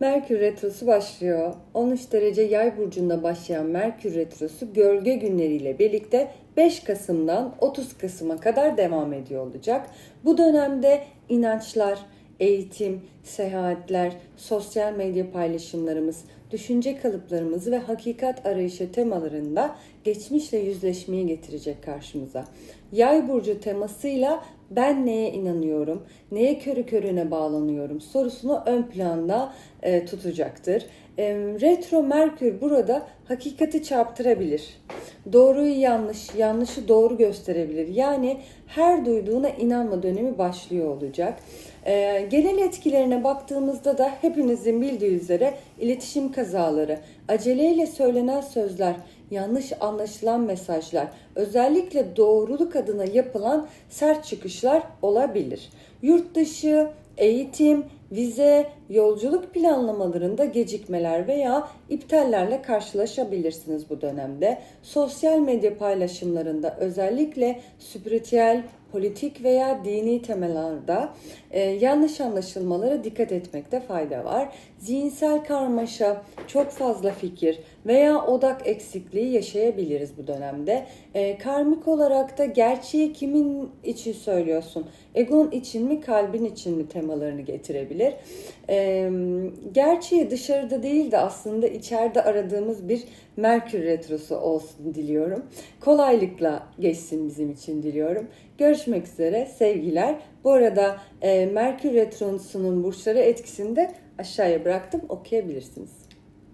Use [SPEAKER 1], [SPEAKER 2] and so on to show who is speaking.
[SPEAKER 1] Merkür Retrosu başlıyor. 13 derece yay burcunda başlayan Merkür Retrosu gölge günleriyle birlikte 5 Kasım'dan 30 Kasım'a kadar devam ediyor olacak. Bu dönemde inançlar, eğitim, seyahatler, sosyal medya paylaşımlarımız, düşünce kalıplarımızı ve hakikat arayışı temalarında geçmişle yüzleşmeyi getirecek karşımıza. Yay burcu temasıyla ben neye inanıyorum, neye körü körüne bağlanıyorum sorusunu ön planda e, tutacaktır. E, retro Merkür burada hakikati çarptırabilir. Doğruyu yanlış, yanlışı doğru gösterebilir. Yani her duyduğuna inanma dönemi başlıyor olacak. E, genel etkilerine baktığımızda da hepinizin bildiği üzere iletişim kazaları, aceleyle söylenen sözler, yanlış anlaşılan mesajlar, özellikle doğruluk adına yapılan sert çıkışlar olabilir. Yurt dışı, eğitim, vize, yolculuk planlamalarında gecikmeler veya iptallerle karşılaşabilirsiniz bu dönemde. Sosyal medya paylaşımlarında özellikle spiritüel, politik veya dini temalarda e, yanlış anlaşılmalara dikkat etmekte fayda var. Zihinsel karmaşa, çok fazla fikir veya odak eksikliği yaşayabiliriz bu dönemde. E, karmik olarak da gerçeği kimin için söylüyorsun? Egon için mi, kalbin için mi temalarını getirebilir. E, gerçeği dışarıda değil de aslında içeride aradığımız bir Merkür Retrosu olsun diliyorum. Kolaylıkla geçsin bizim için diliyorum. Görüşmek üzere sevgiler. Bu arada e, Merkür Retrosu'nun burçları etkisini de aşağıya bıraktım okuyabilirsiniz.